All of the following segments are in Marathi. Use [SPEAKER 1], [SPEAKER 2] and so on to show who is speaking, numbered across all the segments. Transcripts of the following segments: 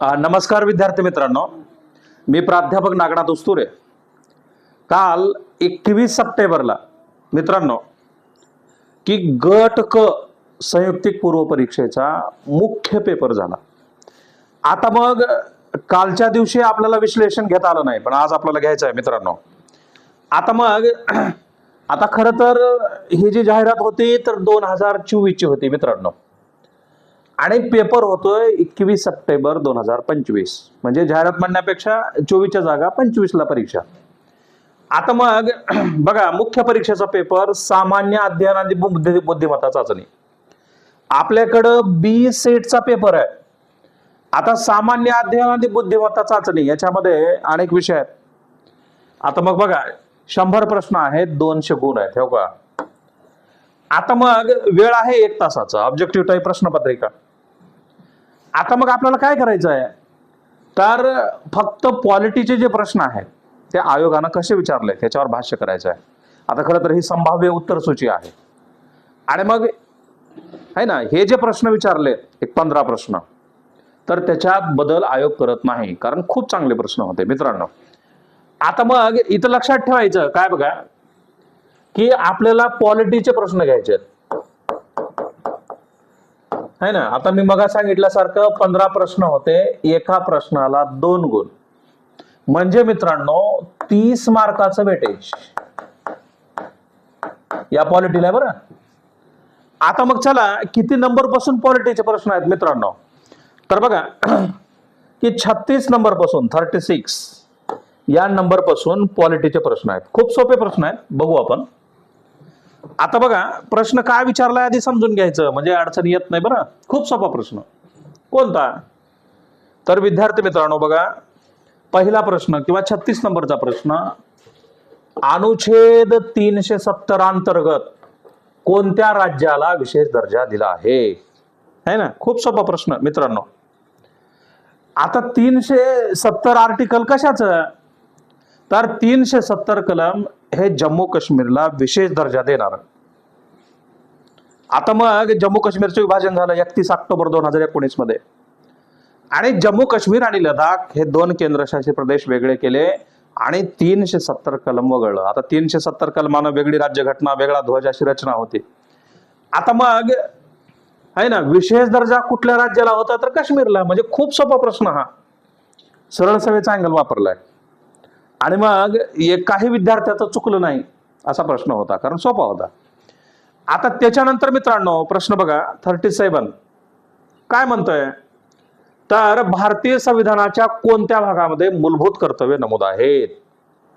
[SPEAKER 1] नमस्कार विद्यार्थी मित्रांनो. मी प्राध्यापक नागनाथ उस्तुरे. काल एकवीस सप्टेंबरला मित्रांनो की गट क संयुक्तिक पूर्व परीक्षेचा मुख्य पेपर झाला. आता मग कालच्या दिवशी आपल्याला विश्लेषण घेता आलं नाही पण आज आपल्याला घ्यायचं आहे मित्रांनो. आता मग आता खरं तर ही जी जाहिरात होती तर दोन हजार चोवीसची होती मित्रांनो. आणि पेपर होतोय एकवीस सप्टेंबर दोन हजार पंचवीस. म्हणजे जाहिरात म्हणण्यापेक्षा चोवीसच्या जागा पंचवीसला परीक्षा. आता मग बघा मुख्य परीक्षेचा पेपर सामान्य अध्ययन आणि बुद्धी बुद्धिमत्ता चाचणी. आपल्याकडं बी सेटचा पेपर आहे. आता सामान्य अध्ययन आणि बुद्धिमत्ता चाचणी याच्यामध्ये अनेक विषय आहेत. आता मग बघा शंभर प्रश्न आहेत दोनशे गुण आहेत हो का? आता मग वेळ आहे एक तासाचा ऑब्जेक्टिव्ह टाईप प्रश्नपत्रिका. आता मग आपल्याला काय करायचं आहे? तर फक्त पॉलिटीचे जे प्रश्न आहेत ते आयोगानं कसे विचारले त्याच्यावर भाष्य करायचं आहे. आता खरं तर ही संभाव्य उत्तर सूची आहे. आणि मग आहे ना हे जे प्रश्न विचारले एक पंधरा प्रश्न तर त्याच्यात बदल आयोग करत नाही कारण खूप चांगले प्रश्न होते मित्रांनो. आता मग इथं लक्षात ठेवायचं काय बघा की आपल्याला पॉलिटीचे प्रश्न घ्यायचे आहेत है ना? आता मी मगा सांगितल्यासारखं पंधरा प्रश्न होते. एका प्रश्नाला दोन गुण. म्हणजे मित्रांनो तीस मार्काचं वेटेज. या पॉलिटीला बरं? आता मग चला किती नंबरपासून पॉलिटीचे प्रश्न आहेत मित्रांनो? तर बघा की छत्तीस नंबरपासून थर्टी सिक्स या नंबरपासून पॉलिटीचे प्रश्न आहेत. खूप सोपे प्रश्न आहेत. बघू आपण. आता बघा प्रश्न काय विचारलाय आधी समजून घ्यायचं. म्हणजे अडचण येत नाही बरं. खूप सोपा प्रश्न. कोणता? तर विद्यार्थी मित्रांनो बघा पहिला प्रश्न किंवा छत्तीस नंबरचा प्रश्न अनुच्छेद तीनशे सत्तर अंतर्गत कोणत्या राज्याला विशेष दर्जा दिला आहे? है ना? खूप सोपा प्रश्न मित्रांनो. आता तीनशे सत्तर आर्टिकल कशाचं? तर तीनशे सत्तर कलम हे जम्मू काश्मीरला विशेष दर्जा देणार. आता मग जम्मू काश्मीरचं विभाजन झालं एकतीस ऑक्टोबर दोन हजार एकोणीसमध्ये आणि जम्मू काश्मीर आणि लडाख हे दोन केंद्रशासित प्रदेश वेगळे केले आणि तीनशे सत्तर कलम वगळलं. आता तीनशे सत्तर कलमानं वेगळी राज्यघटना वेगळा ध्वज अशी रचना होती. आता मग आहे ना विशेष दर्जा कुठल्या राज्याला होता? तर काश्मीरला. म्हणजे खूप सोपा प्रश्न हा. सरळ सवेचा अँगल वापरलाय. आणि मग एक काही विद्यार्थ्याचं चुकलं नाही असा प्रश्न होता कारण सोपा होता. आता त्याच्यानंतर मित्रांनो प्रश्न बघा थर्टी सेवन काय म्हणतोय? तर भारतीय संविधानाच्या कोणत्या भागामध्ये मूलभूत कर्तव्य नमूद आहेत?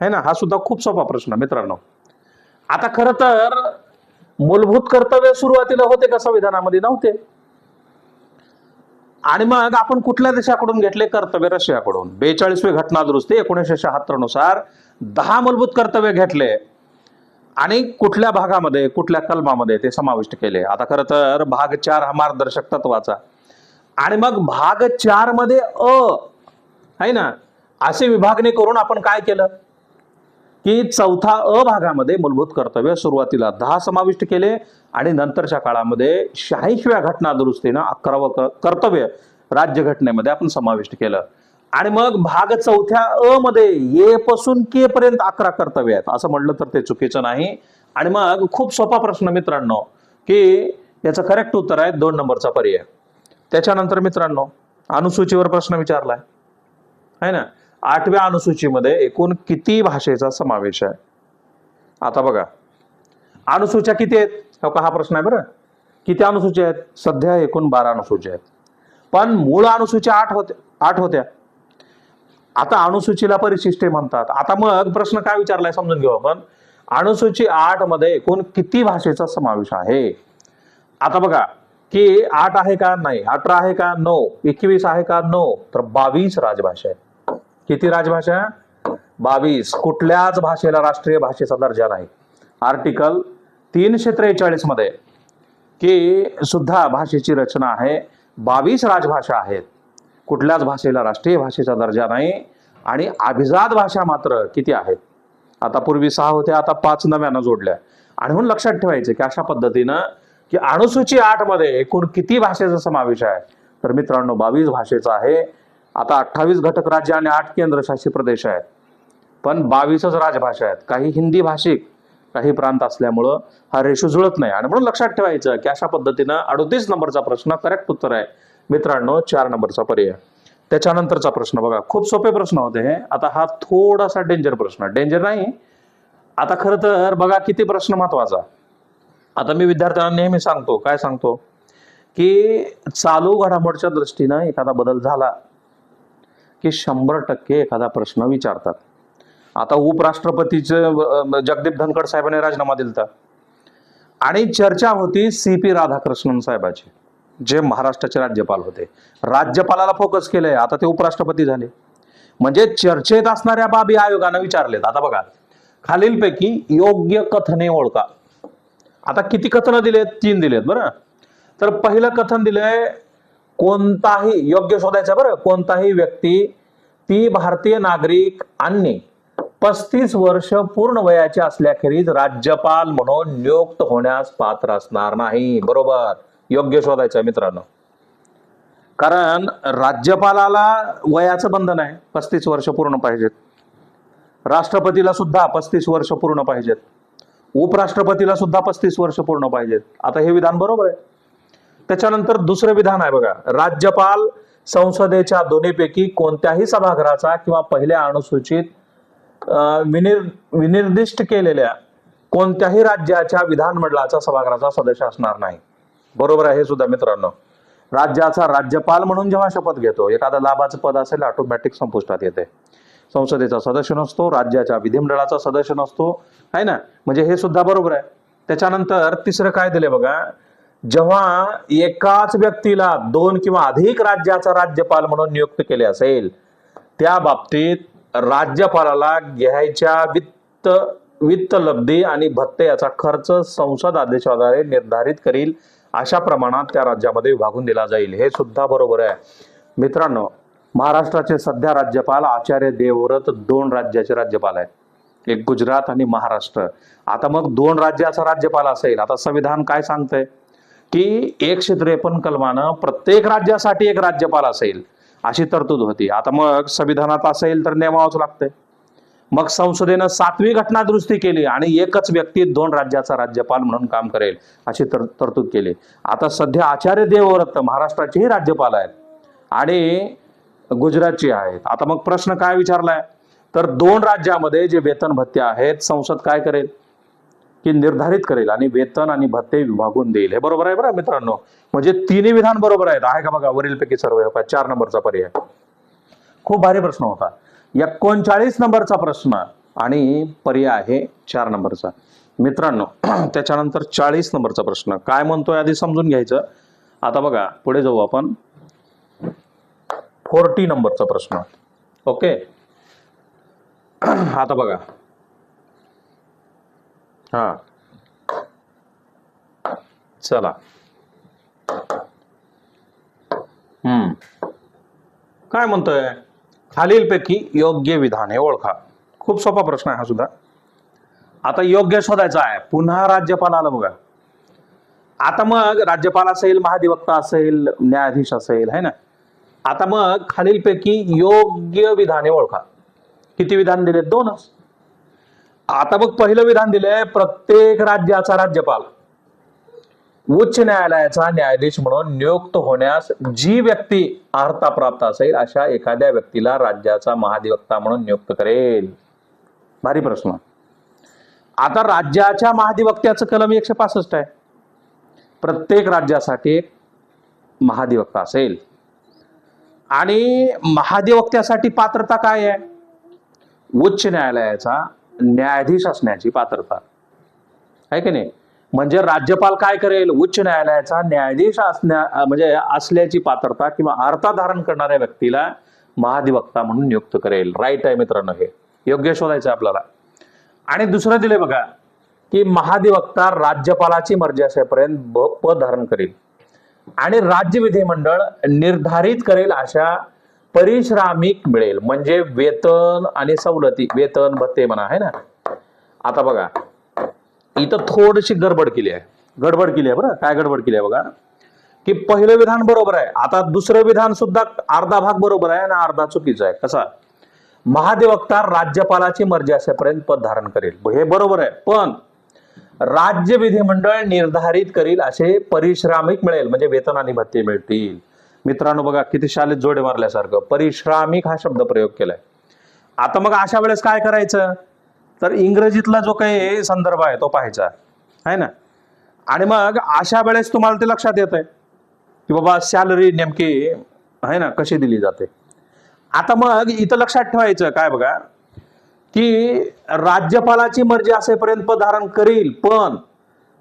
[SPEAKER 1] है ना? हा सुद्धा खूप सोपा प्रश्न मित्रांनो. आता खरं तर मूलभूत कर्तव्य सुरुवातीला होते का संविधानामध्ये? नव्हते. आणि मग आपण कुठल्या देशाकडून घेतले? कर्तव्य रशियाकडून. बेचाळीसवी घटना दुरुस्ती एकोणीसशे शहात्तरनुसार दहा मूलभूत कर्तव्य घेतले. आणि कुठल्या भागामध्ये कुठल्या कलमामध्ये ते समाविष्ट केले? आता खरं तर भाग चार हा मार्गदर्शक तत्वाचा. आणि मग भाग चारमध्ये अ आहे ना? असे विभागणी करून आपण काय केलं? की चौथा अ भागामध्ये मूलभूत कर्तव्य सुरुवातीला दहा समाविष्ट केले आणि नंतरच्या काळामध्ये शहाऐंशीव्या घटना दुरुस्तीनं अकरावं कर्तव्य कर्तव्य राज्यघटनेमध्ये आपण समाविष्ट केलं. आणि मग भाग चौथ्या अ मध्ये ये पासून के पर्यंत अकरा कर्तव्य आहेत असं म्हणलं तर ते चुकीचं नाही. आणि मग खूप सोपा प्रश्न मित्रांनो की याचं करेक्ट उत्तर आहे दोन नंबरचा पर्याय. त्याच्यानंतर मित्रांनो अनुसूचीवर प्रश्न विचारलाय. है ना? आठव्या अनुसूचीमध्ये एकूण किती भाषेचा समावेश आहे? आता बघा. अनुसूच्या किती आहेत? हो का हा प्रश्न आहे बरं. किती अनुसूची आहेत? सध्या एकूण बारा अनुसूची आहेत. पण मूळ अनुसूच्या आठ होत्या आठ होत्या. आता अनुसूचीला परिशिष्टे म्हणतात. आता मग प्रश्न काय विचारलाय समजून घेऊ आपण. अनुसूची आठमध्ये एकूण किती भाषेचा समावेश आहे? आता बघा की आठ आहे का? नाही. अठरा आहे का? नऊ. एकवीस आहे का? नऊ. तर बावीस राजभाषा आहेत. किती राजभाषा? बावीस. कुठल्याच भाषेला राष्ट्रीय भाषेचा दर्जा नाही. आर्टिकल तीनशे त्रेचाळीसमध्ये की सुद्धा भाषेची रचना आहे. बावीस राजभाषा आहेत. कुठल्याच भाषेला राष्ट्रीय भाषेचा दर्जा नाही. आणि अभिजात भाषा मात्र किती आहेत? आता पूर्वी सहा होत्या आता पाच नव्यानं जोडल्या. आणि म्हणून लक्षात ठेवायचं की अशा पद्धतीनं की अणुसूची आठमध्ये एकूण किती भाषेचा समावेश आहे? तर मित्रांनो बावीस भाषेचा आहे. आता अठ्ठावीस घटक राज्य आणि आठ केंद्रशासित प्रदेश आहेत. पण बावीसच राजभाषा आहेत. काही हिंदी भाषिक काही प्रांत असल्यामुळं हा रेशो जुळत नाही. आणि म्हणून लक्षात ठेवायचं की अशा पद्धतीनं अडोतीस नंबरचा प्रश्न करेक्ट उत्तर आहे. मित्रांनो चार नंबरचा पर्याय. त्याच्यानंतरचा प्रश्न बघा. खूप सोपे प्रश्न होते हे. आता हा थोडासा डेंजर प्रश्न. डेंजर नाही. आता खरं तर बघा किती प्रश्न महत्त्वाचा. आता मी विद्यार्थ्यांना नेहमी सांगतो. काय सांगतो? की चालू घडामोडच्या दृष्टीनं एखादा बदल झाला की शंभर टक्के एखादा प्रश्न विचारतात. आता उपराष्ट्रपतीचं जगदीप धनखड साहेबांनी राजीनामा दिलता. आणि चर्चा होती सी पी राधाकृष्णन साहेबाची जे महाराष्ट्राचे राज्यपाल होते. राज्यपालाला फोकस केलंय आता ते उपराष्ट्रपती झाले. म्हणजे चर्चेत असणाऱ्या बाबी आयोगानं विचारलेत. आता बघा खालीलपैकी योग्य कथने ओळखा. आता किती कथनं दिलेत? तीन दिलेत बरं. तर पहिलं कथन दिलंय कोणताही योग्य शोधायचं बरं कोणताही व्यक्ती ती भारतीय नागरिक आणि पस्तीस वर्ष पूर्ण वयाचे असल्याखेरीज राज्यपाल म्हणून नियुक्त होण्यास पात्र असणार नाही. बरोबर. योग्य शोधायचं मित्रांनो. कारण राज्यपालाला वयाचं बंधन आहे. पस्तीस वर्ष पूर्ण पाहिजेत. राष्ट्रपतीला सुद्धा पस्तीस वर्ष पूर्ण पाहिजेत. उपराष्ट्रपतीला सुद्धा पस्तीस वर्ष पूर्ण पाहिजेत. आता हे विधान बरोबर आहे. त्याच्यानंतर दुसरं विधान आहे बघा. राज्यपाल संसदेच्या दोन्हीपैकी कोणत्याही सभागृहाचा किंवा पहिल्या अनुसूचित विनिर् विनिर विनिर्दिष्ट केलेल्या कोणत्याही राज्याच्या विधानमंडळाचा सभागृहाचा सदस्य असणार नाही. बरोबर आहे हे सुद्धा मित्रांनो. राज्याचा राज्यपाल म्हणून जेव्हा शपथ घेतो एखादं लाभाचं पद असेल ऑटोमॅटिक संपुष्टात येते. संसदेचा सदस्य नसतो राज्याच्या विधिमंडळाचा सदस्य नसतो. आहे ना? म्हणजे हे सुद्धा बरोबर आहे. त्याच्यानंतर तिसरं काय दिले बघा? जेव्हा एकाच व्यक्तीला दोन किंवा अधिक राज्याचा राज्यपाल म्हणून नियुक्त केले असेल त्या बाबतीत राज्यपालाला घ्यायच्या वित्त वित्त लब्धी आणि भत्ते याचा खर्च संसद आदेशाद्वारे निर्धारित करील अशा प्रमाणात त्या राज्यामध्ये विभागून दिला जाईल. हे सुद्धा बरोबर आहे. मित्रांनो महाराष्ट्राचे सध्या राज्यपाल आचार्य देवव्रत दोन राज्याचे राज्यपाल आहेत. एक गुजरात आणि महाराष्ट्र. आता मग दोन राज्याचा राज्यपाल असेल आता संविधान काय सांगतंय? की एकशे त्रेपन्न कलमानं प्रत्येक राज्यासाठी एक राज्यपाल असेल अशी तरतूद होती. आता मग संविधानात असेल तर नेमावंच लागतंय. मग संसदेनं सातवी घटना दुरुस्ती केली आणि एकच व्यक्ती दोन राज्याचा राज्यपाल म्हणून काम करेल अशी तर तरतूद केली. आता सध्या आचार्य देवव्रत महाराष्ट्राचेही राज्यपाल आहेत आणि गुजरातचे आहेत. आता मग प्रश्न काय विचारलाय? तर दोन राज्यामध्ये जे वेतन भत्ते आहेत संसद काय करेल? की निर्धारित करेल आणि वेतन आणि भत्ते विभागून देईल. हे बरोबर आहे बरं मित्रांनो? म्हणजे तिन्ही विधान बरोबर आहेत. आहे का बघा? वरीलपैकी सर्व चार नंबरचा पर्याय. खूप भारी प्रश्न होता. एकोणचाळीस नंबरचा प्रश्न आणि पर्याय आहे चार नंबरचा. मित्रांनो त्याच्यानंतर चाळीस नंबरचा प्रश्न. काय म्हणतोय? आधी समजून घ्यायचं. आता बघा पुढे जाऊ आपण. फोर्टी नंबरचा प्रश्न. ओके? आता बघा. हा. चला. हम्म. काय म्हणतोय? खालीलपैकी योग्य विधान ओळखा. खूप सोपा प्रश्न आहे हा सुद्धा. आता योग्य शोधायचा आहे. पुन्हा राज्यपाल आला बघा. आता मग राज्यपाल असेल महाधिवक्ता असेल न्यायाधीश असेल है ना? आता मग खालीलपैकी योग्य विधाने ओळखा. किती विधान दिले दोनच. आता बघ पहिलं विधान दिलंय प्रत्येक राज्याचा राज्यपाल. उच्च न्यायालयाचा न्यायाधीश म्हणून नियुक्त होण्यास जी व्यक्ती अर्हता प्राप्त असेल अशा एखाद्या व्यक्तीला राज्याचा महाधिवक्ता म्हणून नियुक्त करेल. भारी प्रश्न. आता राज्याच्या महाधिवक्त्याचं कलम एकशे पासष्ट आहे. प्रत्येक राज्यासाठी महाधिवक्ता असेल. आणि महाधिवक्त्यासाठी पात्रता काय आहे? उच्च न्यायालयाचा न्यायाधीश असण्याची पात्रता. आहे की नाही? म्हणजे राज्यपाल काय करेल? उच्च न्यायालयाचा न्यायाधीश असण्या म्हणजे असल्याची पात्रता किंवा अर्था धारण करणाऱ्या व्यक्तीला महाधिवक्ता म्हणून नियुक्त करेल. राईट आहे मित्रांनो हे. योग्य शोधायचं आपल्याला. आणि दुसरं दिले बघा की महाधिवक्ता राज्यपालाची मर्जी असेपर्यंत पद धारण करेल. आणि राज्य विधिमंडळ निर्धारित करेल अशा परिश्रामिक मिळेल. म्हणजे वेतन आणि सवलती वेतन भत्ते म्हणा आहे ना? आता बघा इथं थोडीशी गडबड केली आहे. गडबड केली आहे बरं. काय गडबड केली आहे बघा? की पहिलं विधान बरोबर आहे. आता दुसरं विधान सुद्धा अर्धा भाग बरोबर आहे आणि अर्धा चुकीचा आहे. कसा? महाधिवक्ता राज्यपालाची मर्जी असेपर्यंत पद धारण करेल. हे बरोबर आहे. पण राज्य विधिमंडळ निर्धारित करील असे परिश्रामिक मिळेल. म्हणजे वेतन आणि भत्ते मिळतील. मित्रांनो बघा किती शालेत जोडे मारल्यासारखं. परिश्रामिक हा शब्द प्रयोग केलाय. आता मग अशा वेळेस काय करायचं? तर इंग्रजीतला जो काही संदर्भ आहे तो पाहायचा. आहे ना? आणि मग अशा वेळेस तुम्हाला ते लक्षात येत आहे की बाबा सॅलरी नेमकी आहे ना कशी दिली जाते? आता मग इथं लक्षात ठेवायचं काय बघा की राज्यपालाची मर्जी असेपर्यंत पद धारण करील पण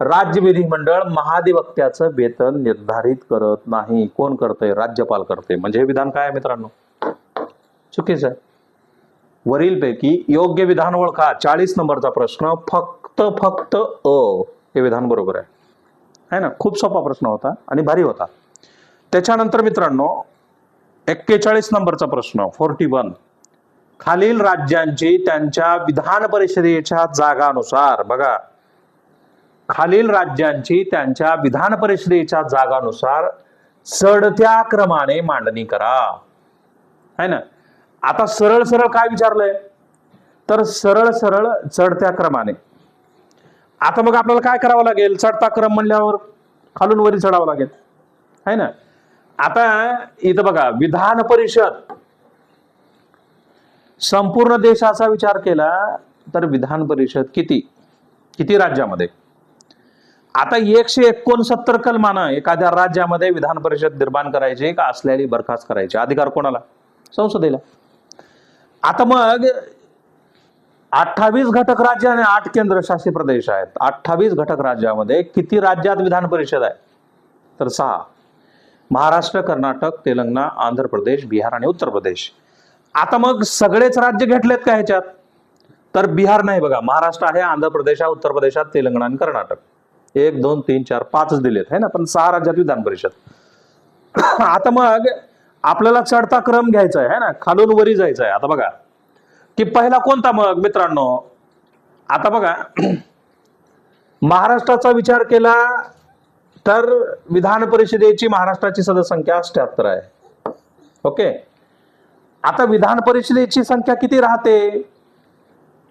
[SPEAKER 1] राज्य विधिमंडळ महाधिवक्त्याचं वेतन निर्धारित करत नाही. कोण करतंय? राज्यपाल करते म्हणजे हे विधान काय आहे मित्रांनो? चुकीचं आहे. वरीलपैकी योग्य विधान ओळखा. चाळीस नंबरचा प्रश्न फक्त फक्त अ हे विधान बरोबर आहे. है ना? खूप सोपा प्रश्न होता आणि भारी होता. त्याच्यानंतर मित्रांनो एक्केचाळीस नंबरचा प्रश्न फोर्टी वन. खालील राज्यांची त्यांच्या विधान परिषदेच्या जागानुसार बघा खालील राज्यांची त्यांच्या विधान परिषदेच्या जागानुसार चढत्या क्रमाने मांडणी करा. है ना? आता सरळ सरळ काय विचारलंय? तर सरळ सरळ चढत्या क्रमाने. आता मग आपल्याला काय करावं लागेल? चढता क्रम म्हणल्यावर खालून वरी चढावं लागेल. है ना? आता इथं बघा विधान परिषद. संपूर्ण देशाचा विचार केला तर विधान परिषद किती? किती राज्यामध्ये? आता एकशे एकोणसत्तर कलमानं एखाद्या राज्यामध्ये विधान परिषद निर्माण करायची का असलेली बरखास्त करायची? अधिकार कोणाला? संसदेला. आता मग अठ्ठावीस घटक राज्य आणि आठ केंद्रशासित प्रदेश आहेत. अठ्ठावीस घटक राज्यामध्ये किती राज्यात विधान परिषद आहे? तर सहा. महाराष्ट्र कर्नाटक तेलंगणा आंध्र प्रदेश बिहार आणि उत्तर प्रदेश. आता मग सगळेच राज्य घेतलेत का ह्याच्यात? तर बिहार नाही बघा. महाराष्ट्र आहे आंध्र प्रदेश आहे उत्तर प्रदेशात तेलंगणा आणि कर्नाटक. एक दोन तीन चार पाचच दिलेत है ना? पण सहा राज्यात विधान परिषद. आता मग आपल्याला चढता क्रम घ्यायचा आहे ना? खालून वरी जायचं आहे. आता बघा की पहिला कोणता मग मित्रांनो? आता बघा महाराष्ट्राचा विचार केला तर विधान परिषदेची महाराष्ट्राची सदस्यसंख्या अठ्याहत्तर आहे. ओके? आता विधान परिषदेची संख्या किती राहते?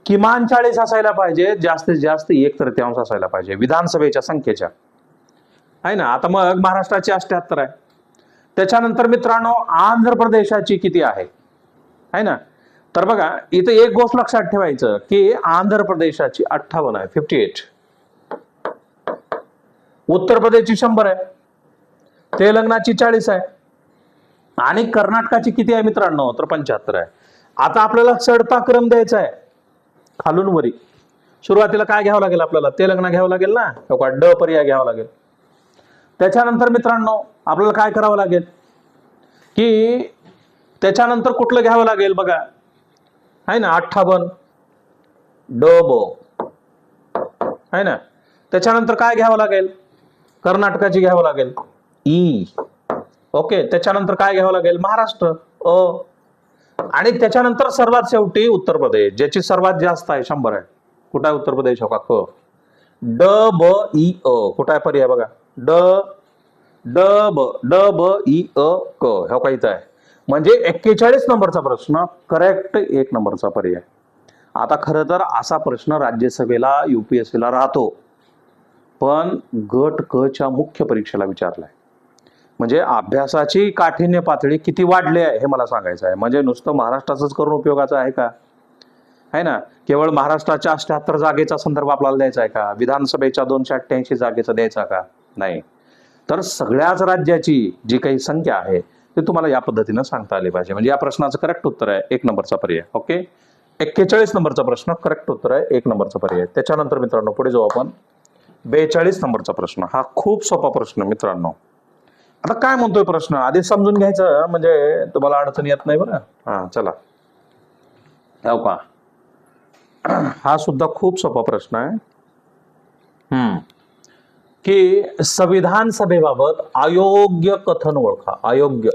[SPEAKER 1] किमान चाळीस असायला पाहिजे जास्तीत जास्त एक तृतीयांश असायला पाहिजे विधानसभेच्या संख्येच्या. आहे ना? आता मग महाराष्ट्राची अष्ट्याहत्तर आहे. त्याच्यानंतर मित्रांनो आंध्र प्रदेशाची किती आहे? है ना? तर बघा इथं एक गोष्ट लक्षात ठेवायचं की आंध्र प्रदेशाची अठ्ठावन्न आहे फिफ्टी एट उत्तर प्रदेशची शंभर आहे. तेलंगणाची चाळीस आहे. आणि कर्नाटकाची किती आहे मित्रांनो? तर पंच्याहत्तर आहे. आता आपल्याला चढता क्रम द्यायचा आहे. खालून वरी. सुरुवातीला काय घ्यावं लागेल आपल्याला? तेलंगणा घ्यावं लागेल ना? हो का ड पर्याय घ्यावा लागेल. त्याच्यानंतर मित्रांनो आपल्याला काय करावं लागेल? की त्याच्यानंतर कुठलं घ्यावं लागेल बघा? आहे ना अठ्ठावन्न ड ब. आहे ना? त्याच्यानंतर काय घ्यावं लागेल? कर्नाटकाची घ्यावं लागेल. ई. ओके त्याच्यानंतर काय घ्यावं लागेल? महाराष्ट्र. अ. आणि त्याच्यानंतर सर्वात शेवटी उत्तर प्रदेश ज्याची सर्वात जास्त आहे शंभर आहे. कुठं आहे उत्तर प्रदेश हो का? क ड ब ई अ. कुठं आहे पर्याय बघा? ड ड ब ड ब ई अ क. हो का इथं आहे? म्हणजे एक्केचाळीस नंबरचा प्रश्न करेक्ट एक नंबरचा पर्याय. आता खरं तर असा प्रश्न राज्यसभेला युपीएससीला राहतो. पण गट क च्या मुख्य परीक्षेला विचारलाय. म्हणजे अभ्यासाची काठिण्य पातळी किती वाढली आहे हे मला सांगायचं आहे. म्हणजे नुसतं महाराष्ट्राचंच करून उपयोगाचं आहे का? आहे ना? केवळ महाराष्ट्राच्या अठ्याहत्तर जागेचा संदर्भ आपल्याला द्यायचा आहे का? विधानसभेच्या दोनशे अठ्ठ्याऐंशी जागेचा द्यायचा का? नाही. तर सगळ्याच राज्याची जी काही संख्या आहे ते तुम्हाला या पद्धतीनं सांगता आली पाहिजे. म्हणजे या प्रश्नाचं करेक्ट उत्तर आहे. एक नंबरचा पर्याय. ओके? एक्केचाळीस नंबरचा प्रश्न करेक्ट उत्तर आहे. एक नंबरचा पर्याय. त्याच्यानंतर मित्रांनो पुढे जाऊ आपण. बेचाळीस नंबरचा प्रश्न. हा खूप सोपा प्रश्न मित्रांनो. आता काय म्हणतोय प्रश्न? आधी समजून घ्यायचं म्हणजे तुम्हाला अडचण येत नाही बरं. हा चला. हो का? हा सुद्धा खूप सोपा प्रश्न आहे. हम्म. की संविधान सभेबाबत अयोग्य कथन ओळखा. अयोग्य.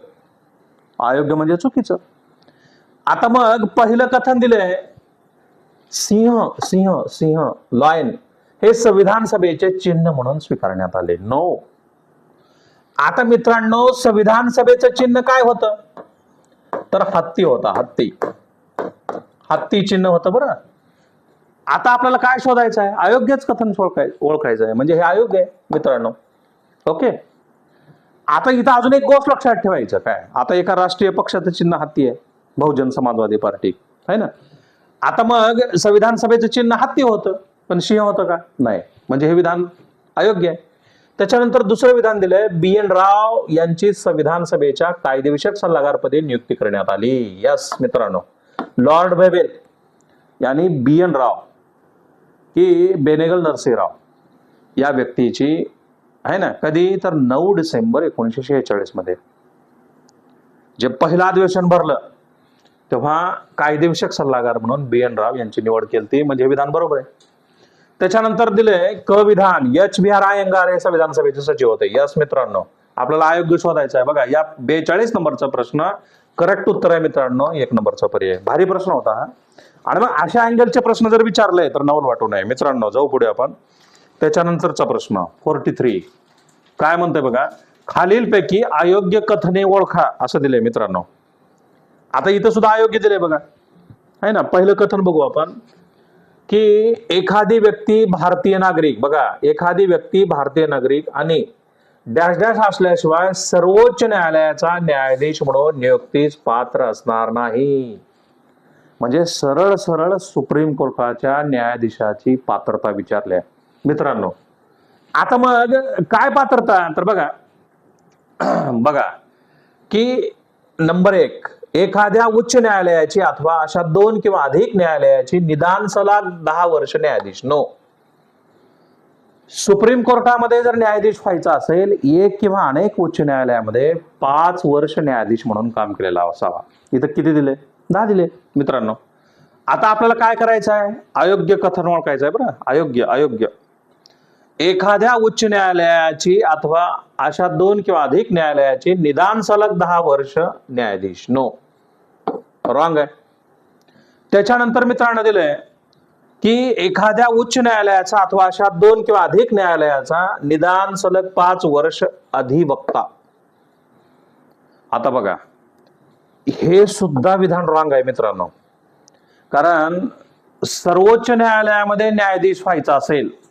[SPEAKER 1] अयोग्य म्हणजे चुकीचं. आता मग पहिलं कथन दिलंय. सिंह सिंह सिंह लॉयन हे संविधान सभेचे चिन्ह म्हणून स्वीकारण्यात आले. नो आता मित्रांनो संविधान सभेचं चिन्ह काय होतं? तर हत्ती होता हत्ती. हत्ती चिन्ह होतं बरं. आता आपल्याला काय शोधायचं आहे अयोग्यच कथन ओळखाय ओळखायचं आहे म्हणजे हे अयोग्य आहे मित्रांनो. ओके? आता इथं अजून एक गोष्ट लक्षात ठेवायचं काय? आता एका राष्ट्रीय पक्षाचं चिन्ह हत्ती आहे. बहुजन समाजवादी पार्टी. आहे ना? आता मग संविधान सभेचं चिन्ह हत्ती होतं. पण सिंह होतं का? नाही. म्हणजे हे विधान अयोग्य आहे. त्याच्यानंतर दुसरं विधान दिलंय बी एन राव यांची संविधान सभेच्या कायदेविषयक सल्लागारपदी नियुक्ती करण्यात आली. यस मित्रांनो. लॉर्ड बेबेल यांनी बी एन राव की बेनेगल नरसिंहराव या व्यक्तीची आहे ना कधी तर नऊ डिसेंबर एकोणीसशे शेहेचाळीसमध्ये जे पहिलं अधिवेशन भरलं तेव्हा कायदेविषयक सल्लागार म्हणून बी एन राव यांची निवड केली ती म्हणजे विधान बरोबर आहे. त्याच्यानंतर दिले क विधान एच बी आर अयंगार हे संविधान सचिव होते. यस मित्रांनो आपल्याला आयोग्य शोधायचा आहे. बघा या बेचाळीस नंबरचा प्रश्न करेक्ट उत्तर आहे मित्रांनो एक नंबरचा पर्याय. भारी प्रश्न होता हा. आणि मग अशा अँगलचे प्रश्न जर विचारले तर नवल वाटू नये. मित्रांनो जाऊ पुढे आपण. त्याच्यानंतरचा प्रश्न फोर्टी थ्री काय म्हणतोय बघा? खालीलपैकी अयोग्य कथने ओळखा असं दिले मित्रांनो. आता इथं सुद्धा अयोग्य दिले बघा. आहे ना? पहिलं कथन बघू आपण. की एखादी व्यक्ती भारतीय नागरिक बघा एखादी व्यक्ती भारतीय नागरिक आणि डॅश डॅश असल्याशिवाय सर्वोच्च न्यायालयाचा न्यायाधीश म्हणून नियुक्तीस पात्र असणार नाही. म्हणजे सरळ सरळ सुप्रीम कोर्टाच्या न्यायाधीशाची पात्रता विचारल्या. मित्रांनो आता मग काय पात्रता? तर बघा बघा की नंबर एक एखाद्या उच्च न्यायालयाची अथवा अशा दोन किंवा अधिक न्यायालयाची निदान सलाग दहा वर्ष न्यायाधीश नो. सुप्रीम कोर्टामध्ये जर न्यायाधीश व्हायचा असेल एक किंवा अनेक उच्च न्यायालयामध्ये पाच वर्ष न्यायाधीश म्हणून काम केलेला असावा. इथं किती दिले? दहा दिले मित्रांनो. आता आपल्याला काय करायचं आहे अयोग्य कथन ओळखायचं आहे बरं. अयोग्य अयोग्य. एखाद्या उच्च न्यायालयाची अथवा अशा दोन किंवा अधिक न्यायालयाची निदान सलग दहा वर्ष न्यायाधीश. नो रॉंग आहे. त्याच्यानंतर मित्रांनो दिलंय की एखाद्या उच्च न्यायालयाचा अथवा अशा दोन किंवा अधिक न्यायालयाचा निदान सलग पाच वर्ष अधिवक्ता. आता बघा. हे सुद्धा विधान रॉंग आहे मित्रांनो. कारण सर्वोच्च न्यायालयामध्ये न्यायाधीश व्हायचा असेल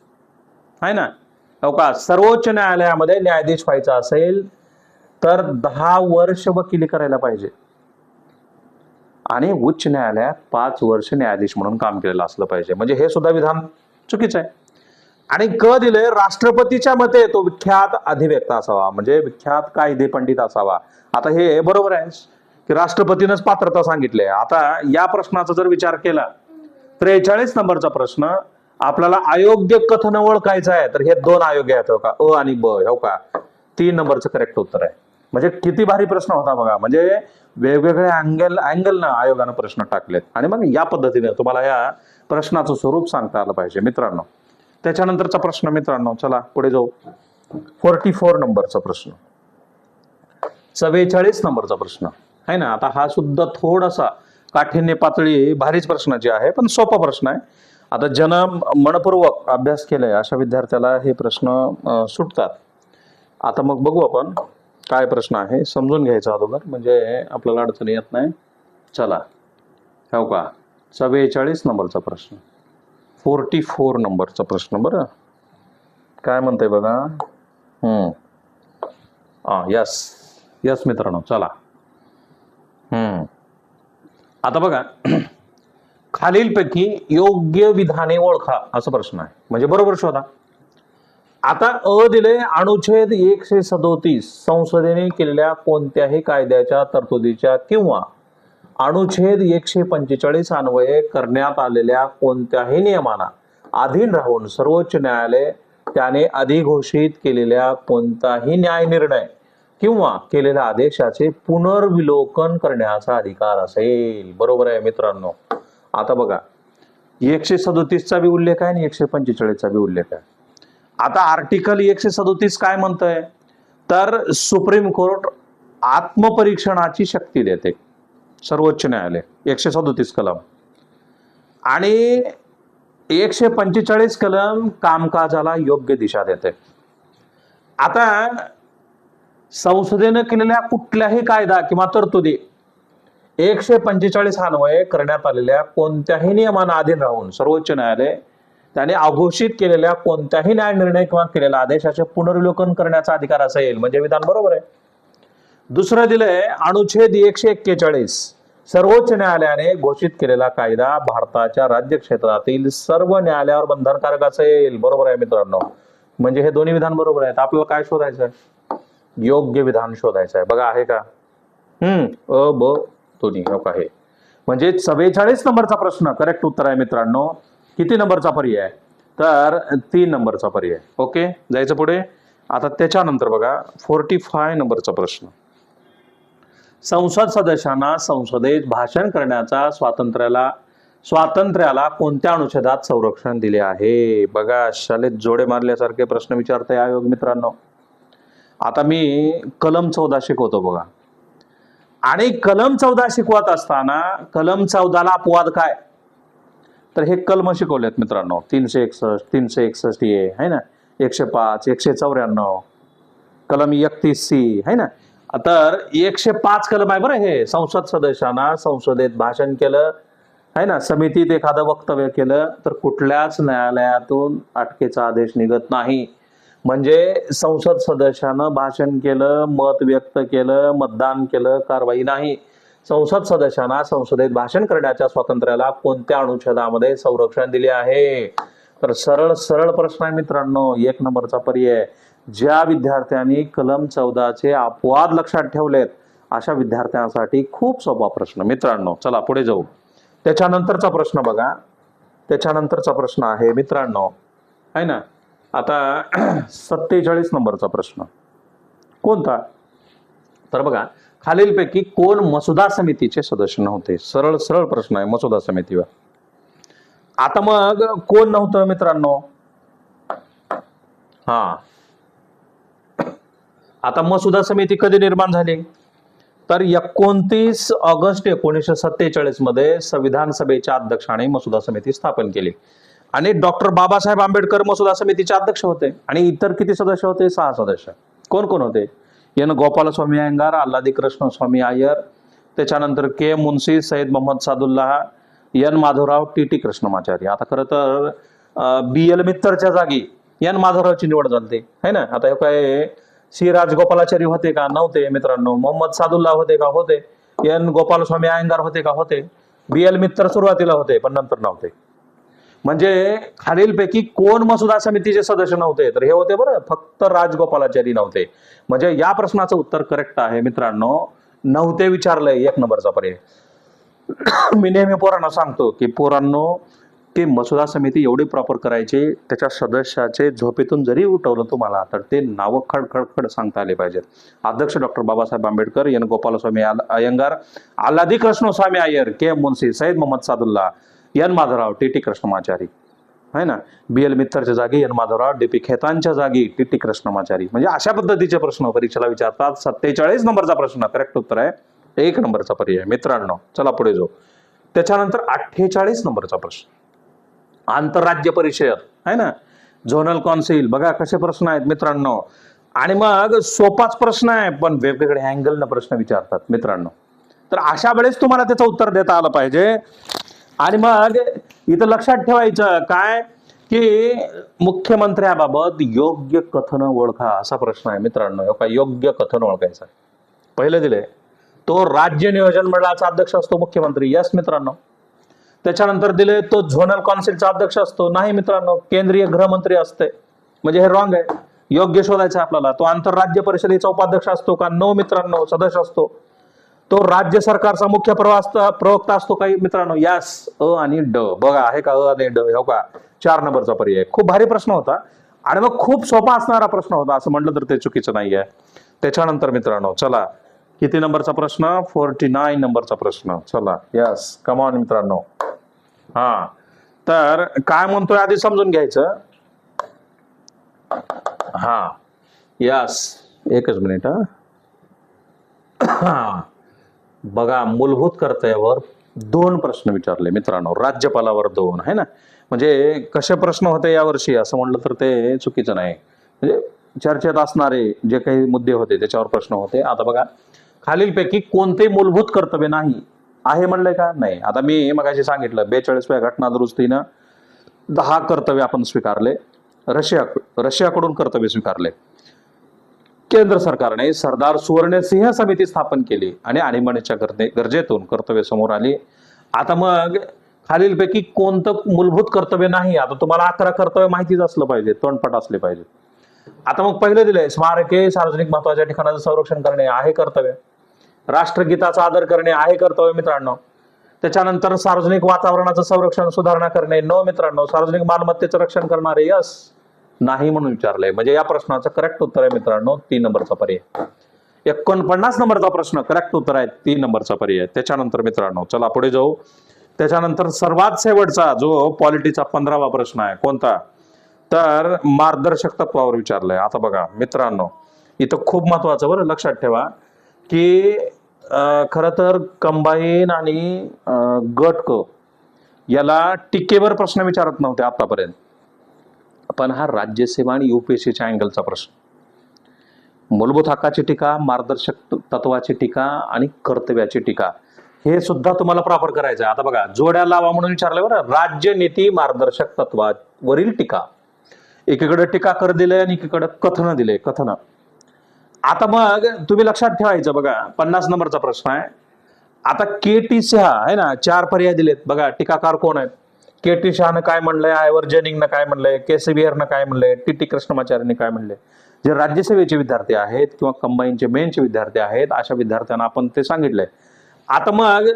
[SPEAKER 1] आहे ना? हो का? सर्वोच्च न्यायालयामध्ये न्यायाधीश व्हायचा असेल तर दहा वर्ष वकिली करायला पाहिजे. आणि उच्च न्यायालयात पाच वर्ष न्यायाधीश म्हणून काम केलेलं असलं पाहिजे. म्हणजे हे सुद्धा विधान चुकीचं आहे. आणि क दिले राष्ट्रपतीच्या मते तो विख्यात अधिव्यक्ता असावा. म्हणजे विख्यात कायदे पंडित असावा. आता हे बरोबर आहे की राष्ट्रपतीनंच पात्रता सांगितली आहे आता या प्रश्नाचा जर विचार केला त्रेचाळीस नंबरचा प्रश्न आपल्याला अयोग्य कथन ओळखायचं आहे तर हे दोन अयोग्य आहेत हो का? अ आणि ब हो का? तीन नंबरचं करेक्ट उत्तर आहे. म्हणजे किती भारी प्रश्न होता बघा. म्हणजे वेगवेगळ्या अँगल अँगलनं आयोगानं प्रश्न टाकलेत. आणि मग या पद्धतीने तुम्हाला या प्रश्नाचं स्वरूप सांगता आलं पाहिजे मित्रांनो. त्याच्यानंतरचा प्रश्न मित्रांनो चला पुढे जाऊ. फोर्टी फोर नंबरचा प्रश्न. चव्वेचाळीस नंबरचा प्रश्न. आहे ना? आता हा सुद्धा थोडासा काठिण्य पातळी भारीच प्रश्नाची आहे पण सोपा प्रश्न आहे. आता ज्यांना मनपूर्वक अभ्यास केलाय अशा विद्यार्थ्याला हे प्रश्न सुटतात. आता मग बघू आपण काय प्रश्न आहे. समजून घ्यायचा अगोदर म्हणजे आपल्याला अडचणी येत नाही. चला. हो का? चव्वेचाळीस नंबरचा प्रश्न. फोर्टी फोर नंबरचा प्रश्न बरं. काय म्हणतंय बघा? हम्म. यस. यस मित्रांनो चला. हम्म. आता बघा. खालीलपैकी योग्य विधाने ओळखा असा प्रश्न आहे. म्हणजे बरोबर शोधा. आता अ दिले अनुच्छेद एकशे सदोतीस संसदेने केलेल्या कोणत्याही कायद्याच्या तरतुदीच्या किंवा अनुच्छेद एकशे पंचेचाळीस अन्वये करण्यात आलेल्या कोणत्याही नियमाना अधीन राहून सर्वोच्च न्यायालय त्याने अधिघोषित केलेल्या कोणताही न्याय निर्णय किंवा केलेल्या आदेशाचे पुनर्विलोकन करण्याचा अधिकार असेल. बरोबर आहे मित्रांनो. आता बघा एकशे सदोतीसचा बी उल्लेख आहे आणि एकशे पंचेचाळीसचा बी उल्लेख आहे. आता आर्टिकल एकशे सदोतीस काय म्हणतंय? तर सुप्रीम कोर्ट आत्मपरीक्षणाची शक्ती देते सर्वोच्च न्यायालय एकशे सदोतीस कलम. आणि एकशे पंचेचाळीस कलम कामकाजाला योग्य दिशा देते. आता संसदेनं केलेल्या कुठल्याही कायदा किंवा तरतुदी एकशे पंचेचाळीस अन्वये करण्यात आलेल्या कोणत्याही नियमांना अधीन राहून सर्वोच्च न्यायालय त्याने अघोषित केलेल्या कोणत्याही न्याय निर्णय किंवा केलेल्या आदेशाचे पुनर्विलोकन करण्याचा अधिकार असेल म्हणजे विधान बरोबर आहे. दुसरं दिलंय अनुच्छेद एकशे एक्केचाळीस. सर्वोच्च न्यायालयाने घोषित केलेला कायदा भारताच्या राज्य क्षेत्रातील सर्व न्यायालयावर बंधनकारक असेल बरोबर आहे मित्रांनो. म्हणजे हे दोन्ही विधान बरोबर आहेत. आपल्याला काय शोधायचं आहे? योग्य विधान शोधायचं आहे. बघा आहे का? हम्म. अ ब तो हो आहे म्हणजे चव्वेचाळीस नंबरचा प्रश्न करेक्ट उत्तर आहे मित्रांनो. किती नंबरचा पर्याय? तर तीन नंबरचा पर्याय. ओके? जायचं पुढे? आता त्याच्यानंतर बघा फोर्टी फाय नंबरचा प्रश्न. संसद सदस्यांना संसदेत भाषण करण्याचा स्वातंत्र्याला स्वातंत्र्याला कोणत्या अनुच्छेदात संरक्षण दिले आहे? बघा शालेत जोडे मारल्यासारखे प्रश्न विचारते आयोग मित्रांनो. आता मी कलम चौदा शिकवतो बघा. आणि कलम चौदा शिकवत असताना कलम चौदाला अपवाद काय? तर हे कलम शिकवलेत मित्रांनो. तीनशे एकसष्ट तीनशे एकसष्ट ए है ना? एकशे पाच एकशे चौऱ्याण्णव. कलम एकतीस सी है ना? तर एकशे पाच कलम आहे बरं हे. संसद सदस्यांना संसदेत भाषण केलं है ना? समितीत एखादं वक्तव्य केलं तर कुठल्याच न्यायालयातून अटकेचा आदेश निघत नाही. म्हणजे संसद सदस्यानं भाषण केलं मत व्यक्त केलं मतदान केलं कारवाई नाही. संसद सदस्यांना संसदेत भाषण करण्याच्या स्वातंत्र्याला कोणत्या अनुच्छेदामध्ये संरक्षण दिले आहे? तर सरळ सरळ प्रश्न आहे मित्रांनो एक नंबरचा पर्याय. ज्या विद्यार्थ्यांनी कलम चौदाचे अपवाद लक्षात ठेवलेत अशा विद्यार्थ्यांसाठी खूप सोपा प्रश्न. मित्रांनो चला पुढे जाऊ. त्याच्यानंतरचा प्रश्न बघा. त्याच्यानंतरचा प्रश्न आहे मित्रांनो आहे ना? आता सत्तेचाळीस नंबरचा प्रश्न. कोणता? तर बघा खालीलपैकी कोण मसुदा समितीचे सदस्य नव्हते? सरळ सरळ प्रश्न आहे मसुदा समितीवर. आता मग कोण नव्हतं मित्रांनो? हा. आता मसुदा समिती कधी निर्माण झाली? तर एकोणतीस ऑगस्ट एकोणीसशे सत्तेचाळीसमध्ये संविधान सभेच्या अध्यक्षाने मसुदा समिती स्थापन केली. आणि डॉक्टर बाबासाहेब आंबेडकर मसुदा समितीचे अध्यक्ष होते आणि इतर किती सदस्य होते? सहा सदस्य. कोण कोण होते? एन गोपालस्वामी अयंगार अल्लादी कृष्ण स्वामी अय्यर त्याच्यानंतर K Munshi Syed Mohammad Saadullah N Madhavrao T T Krishnamachari आता खरं तर बी एल मित्तरच्या जागी एन माधवरावची निवड झाली है ना? आता हे काय श्री राजगोपालाचारी होते का? नव्हते मित्रांनो. मोहम्मद सादुल्ला होते का? होते. एन गोपालस्वामी अयंगार होते का? होते. बी एल मित्तर सुरुवातीला होते पण नंतर नव्हते. म्हणजे खालीलपैकी कोण मसुदा समितीचे सदस्य नव्हते? तर हे होते बरं फक्त राजगोपालाचारी नव्हते. म्हणजे या प्रश्नाचं उत्तर करेक्ट आहे मित्रांनो. नव्हते विचारलंय एक नंबरचा पर्याय. मी नेहमी पोरांना सांगतो की पोरांनो की मसुदा समिती एवढी प्रॉपर करायची त्याच्या सदस्याचे झोपेतून जरी उठवलं तुम्हाला तर ते नावं खड खड खड सांगता आले पाहिजेत. अध्यक्ष doctor Babasaheb Ambedkar N Gopalaswami Ayyangar Alladi Krishnaswami Iyer K Munshi Syed Mohammad Saadullah N Madhavrao T T Krishnamachari. आहे ना? बी एल मित्तरच्या जागी एन माधवराव डी पी खेतांच्या जागी टी टी कृष्णमाचारी. म्हणजे अशा पद्धतीचे प्रश्न परीक्षेला विचारतात. सत्तेचाळीस नंबरचा प्रश्न करेक्ट उत्तर आहे. एक नंबरचा पर्याय. मित्रांनो चला पुढे जाऊ. त्याच्यानंतर अठ्ठेचाळीस नंबरचा प्रश्न. आंतरराज्य परिषद. आहे ना? Zonal council. बघा कसे प्रश्न आहेत मित्रांनो. आणि मग सोपाच प्रश्न आहे पण वेगवेगळ्या अँगलनं प्रश्न विचारतात मित्रांनो. तर अशा वेळेस तुम्हाला त्याचं उत्तर देता आलं पाहिजे. आणि मग इथं लक्षात ठेवायचं काय? की मुख्यमंत्र्याबाबत योग्य कथन ओळखा असा प्रश्न आहे मित्रांनो. हो का योग्य कथन ओळखायचं पहिले दिले तो राज्य नियोजन मंडळाचा अध्यक्ष असतो मुख्यमंत्री यस मित्रांनो. त्याच्यानंतर दिले तो झोनल कॉन्सिलचा अध्यक्ष असतो. नाही मित्रांनो केंद्रीय गृहमंत्री असते. म्हणजे हे रॉंग आहे. योग्य शोधायचं आपल्याला. तो आंतरराज्य परिषदेचा उपाध्यक्ष असतो का? नो मित्रांनो सदस्य असतो. तो राज्य सरकारचा मुख्य प्रवास प्रवक्ता असतो काही मित्रांनो. यास अ आणि ड. बघा आहे का अ आणि ड? हो का? चार नंबरचा पर्याय. खूप भारी प्रश्न होता. आणि मग खूप सोपा असणारा प्रश्न होता असं म्हटलं तर ते चुकीचं नाही आहे त्याच्यानंतर मित्रांनो चला. किती नंबरचा प्रश्न? फोर्टी नाईन नंबरचा प्रश्न. चला. यस कमॉन मित्रांनो. हा. तर काय म्हणतोय आधी समजून घ्यायचं? हा. यस एकच मिनिट हा. हा. बघा मूलभूत कर्तव्यावर दोन प्रश्न विचारले मित्रांनो. राज्यपालावर दोन आहे ना? म्हणजे कसे प्रश्न होते यावर्षी? असं म्हटलं तर ते चुकीचं नाही. म्हणजे चर्चेत असणारे जे काही मुद्दे होते त्याच्यावर प्रश्न होते. आता बघा खालीलपैकी कोणते मूलभूत कर्तव्य नाही? आहे म्हणलंय का? नाही. आता मी मगाशी सांगितलं बेचाळीसव्या घटना दुरुस्तीनं दहा कर्तव्य आपण स्वीकारले. रशिया रशियाकडून कर्तव्य स्वीकारले. केंद्र सरकारने सरदार सुवर्णसिंह समिती स्थापन केली आणि आणीबाणीच्या गरजे गरजेतून कर्तव्य समोर आली. आता मग खालीलपैकी कोणतं मूलभूत कर्तव्य नाही? आता तुम्हाला अकरा कर्तव्य माहितीच असलं पाहिजे तोंडपट असले पाहिजे. आता मग पहिलं दिलंय स्मारके सार्वजनिक महत्त्वाच्या ठिकाणाचं संरक्षण करणे आहे कर्तव्य. राष्ट्रगीताचा आदर करणे आहे कर्तव्य मित्रांनो. त्याच्यानंतर सार्वजनिक वातावरणाचं संरक्षण सुधारणा करणे नो मित्रांनो. सार्वजनिक मालमत्तेचं रक्षण करणारे यस. नाही म्हणून विचारलंय. म्हणजे या प्रश्नाचं करेक्ट उत्तर आहे मित्रांनो तीन नंबरचा पर्याय. एकोणपन्नास नंबरचा प्रश्न करेक्ट उत्तर आहे तीन नंबरचा पर्याय. त्याच्यानंतर मित्रांनो चला पुढे जाऊ. त्याच्यानंतर सर्वात शेवटचा जो पॉलिटीचा पंधरावा प्रश्न आहे कोणता? तर मार्गदर्शक तत्वावर विचारलंय. आता बघा मित्रांनो इथं खूप महत्वाचं बरं लक्षात ठेवा की खर तर कंबाईन आणि गटक गट याला टिकेवर प्रश्न विचारत नव्हते आतापर्यंत. पण हा राज्यसेवा आणि युपीएससीच्या अँगलचा प्रश्न. मूलभूत हक्काची टीका मार्गदर्शक तत्वाची टीका आणि कर्तव्याची टीका हे सुद्धा तुम्हाला प्रॉपर करायचं आहे आता बघा जोड्या लावा म्हणून विचारलं बरं. राज्यनीती मार्गदर्शक तत्वावरील टीका. एकीकडे टीका कर दिले आणि एकीकडे कथन दिले कथन. आता मग तुम्ही लक्षात ठेवायचं बघा पन्नास नंबरचा प्रश्न आहे. आता के टी शहा आहे ना चार पर्याय दिलेत. बघा टीकाकार कोण आहेत? के टी शहानं काय म्हणलंय? आयवर जेनिंगनं काय म्हणलंय? के सी बिअरनं काय म्हणलंय? टी टी कृष्णमाचार्यांनी काय म्हणलंय? जे राज्यसेवेचे विद्यार्थी आहेत किंवा कंबाईनचे मेनचे विद्यार्थी आहेत अशा विद्यार्थ्यांना आपण ते सांगितलंय. आता मग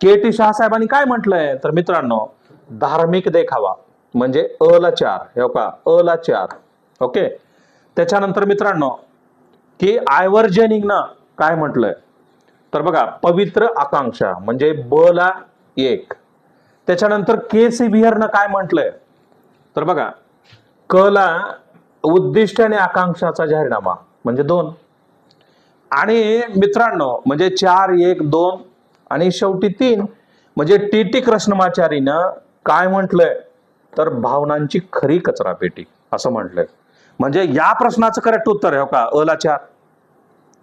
[SPEAKER 1] के टी शाह साहेबांनी काय म्हटलंय? तर मित्रांनो धार्मिक देखावा म्हणजे अ ला चार हे का अ चार ओके? त्याच्यानंतर मित्रांनो की आयवर जेनिंगनं काय म्हटलंय? तर बघा पवित्र आकांक्षा म्हणजे ब ला एक. त्याच्यानंतर के सी बिहरनं काय म्हटलंय? तर बघा कला उद्दिष्ट आणि आकांक्षाचा जाहीरनामा म्हणजे दोन. आणि मित्रांनो म्हणजे चार एक दोन आणि शेवटी तीन म्हणजे टी टी कृष्णमाचारीनं काय म्हटलंय? तर भावनांची खरी कचरा पेटी असं म्हटलंय. म्हणजे या प्रश्नाचं करेक्ट उत्तर आहे हो का? अला चार.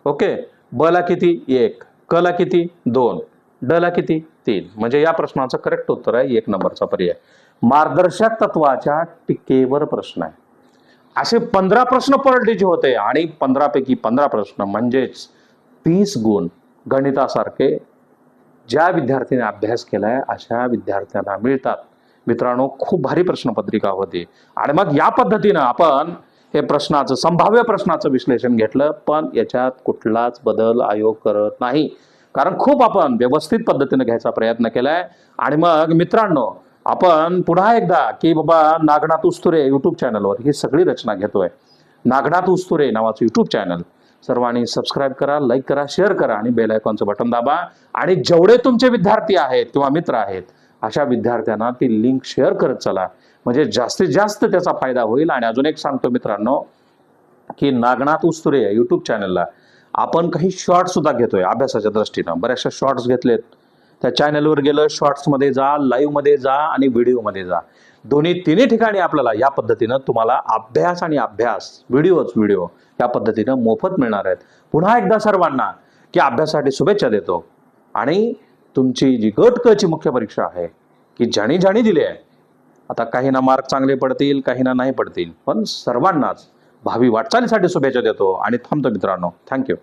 [SPEAKER 1] ओके? बला किती? एक. कला किती? दोन. ड ला किती? तीन. म्हणजे या प्रश्नाचं करेक्ट उत्तर आहे. एक नंबरचा पर्याय. मार्गदर्शक तत्वाच्या टीकेवर प्रश्न आहे. असे पंधरा प्रश्न पॉलिटीचे होते आणि पंधरापैकी पंधरा प्रश्न म्हणजेच तीस गुण गणितासारखे ज्या विद्यार्थ्यांनी अभ्यास केलाय अशा विद्यार्थ्यांना मिळतात. मित्रांनो खूप भारी प्रश्नपत्रिका होती. आणि मग या पद्धतीनं आपण हे प्रश्नाचं संभाव्य प्रश्नाचं विश्लेषण घेतलं पण याच्यात कुठलाच बदल आयोग करत नाही. कारण खूप आपण व्यवस्थित पद्धतीने घ्यायचा प्रयत्न केलाय. आणि मग मित्रांनो आपण पुन्हा एकदा की बाबा नागनाथ उस्तुरे युट्यूब चॅनलवर ही सगळी रचना घेतोय. नागनाथ उस्तुरे नावाचं युट्यूब चॅनल सर्वांनी सबस्क्राईब करा लाईक करा शेअर करा आणि बेल आयकॉनचं बटन दाबा. आणि जेवढे तुमचे विद्यार्थी आहेत किंवा मित्र आहेत अशा विद्यार्थ्यांना ती लिंक शेअर करत चला. म्हणजे जास्तीत जास्त त्याचा फायदा होईल. आणि अजून एक सांगतो मित्रांनो की नागनाथ उस्तुरे युट्यूब चॅनलला आपण काही शॉर्ट सुद्धा घेतोय अभ्यासाच्या दृष्टीनं. बऱ्याचशा शॉर्ट्स घेतलेत. त्या चॅनलवर गेलं शॉर्ट्समध्ये जा लाईव्हमध्ये जा आणि व्हिडिओमध्ये जा. दोन्ही तिन्ही ठिकाणी आपल्याला या पद्धतीनं तुम्हाला अभ्यास आणि अभ्यास व्हिडिओच व्हिडिओ या पद्धतीनं मोफत मिळणार आहेत. पुन्हा एकदा सर्वांना की अभ्यासासाठी शुभेच्छा देतो. आणि तुमची जी गट क ची मुख्य परीक्षा आहे की ज्याणी ज्यानी दिली आहे आता काहींना मार्क चांगले पडतील काहींना नाही पडतील पण सर्वांनाच भावी वाटचालीसाठी शुभेच्छा देतो आणि थांबतो मित्रांनो. थँक्यू